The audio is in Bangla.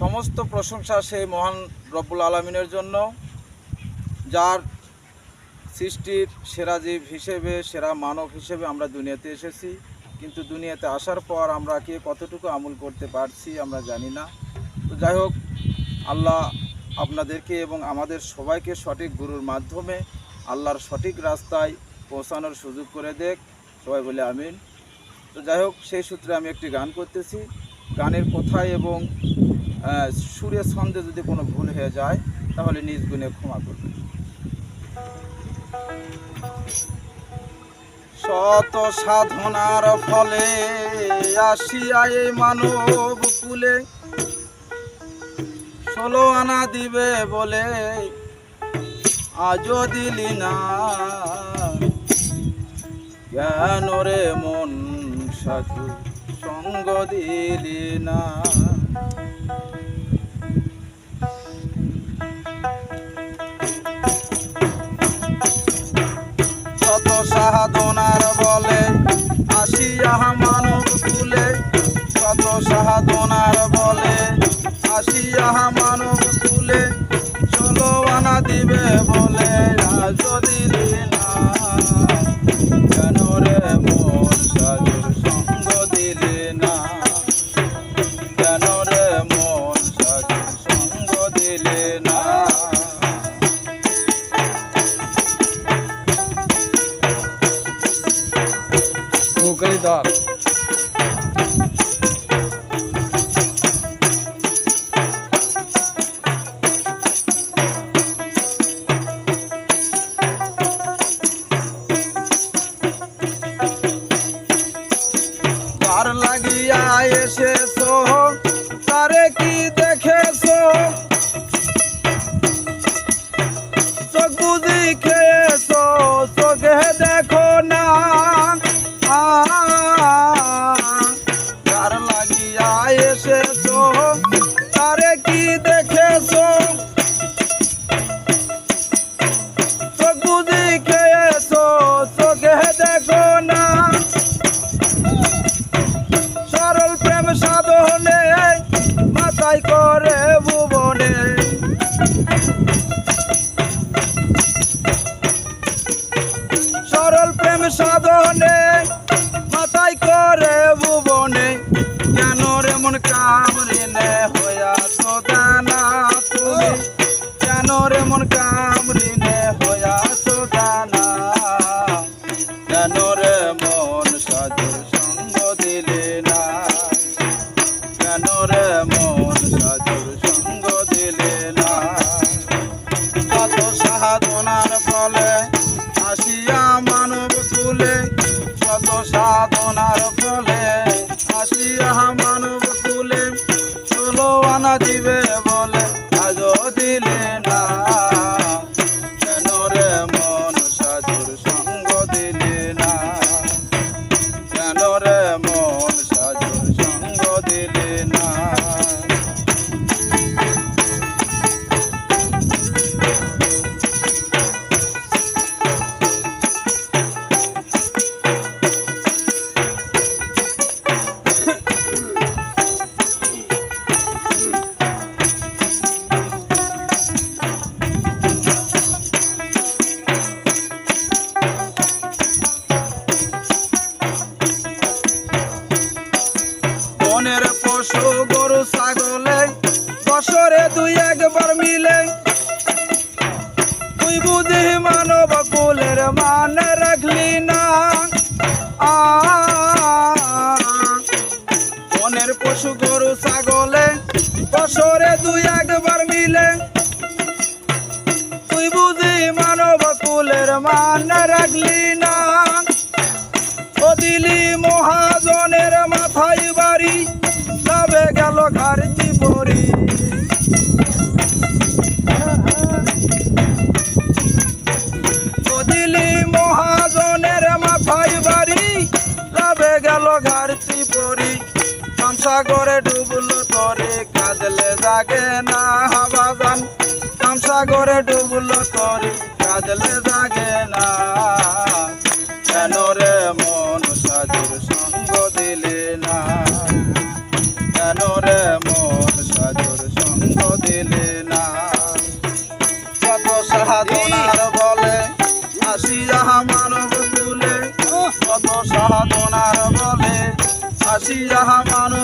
সমস্ত প্রশংসা সেই মহান রব্বুল আলমিনের জন্য, যার সৃষ্টির সেরা জীব হিসেবে, সেরা মানব হিসেবে আমরা দুনিয়াতে এসেছি। কিন্তু দুনিয়াতে আসার পর আমরা কে কতটুকু আমল করতে পারছি আমরা জানি না। তো যাই হোক, আল্লাহ আপনাদেরকে এবং আমাদের সবাইকে সঠিক গুরুর মাধ্যমে আল্লাহর সঠিক রাস্তায় পৌঁছানোর সুযোগ করে দেখ। সবাই বলে আমিন। তো যাই হোক, সেই সূত্রে আমি একটি গান করতেছি। গানের কথায় এবং আহ, সুরে ছন্দে যদি কোনো ভুল হয়ে যায় তাহলে নিজ গুণে ক্ষমা করবেন শত সাধনার ফলে আসিয়া এই মানব কুলে ষোলো আনা দিবে বলে আজও দিলি না। কেন রে মন সাধু সঙ্গ দিলি না? শত সাধনার বলে আসিয়া মানব কুলে শত সাহাদনার বলে আসিয়া মানব এসেছ? তারে কি দেখেছ? মাথায় করে আসিয়া মানব কুলে চলো আনা দিবে বলে আজ দিলে মানে না ও দিলি মহাজনের মাথায় বাড়ি, যাবে গেল ঘাড়তি পরি। দিলি মহাজনের কামসাগরে ডুবলো তরে কাজলে জাগে না বাজান কামসাগরে ডুবলো তরে কাজলে জাগে না। কেন রে মন সাজুর সঙ্গ দিলে না? কেন রে মন সাজুর সঙ্গ দিলে না? কত সাধনার বলে আসিয়া মানব তুলে কত সাধনার বলে আসিয়া মানব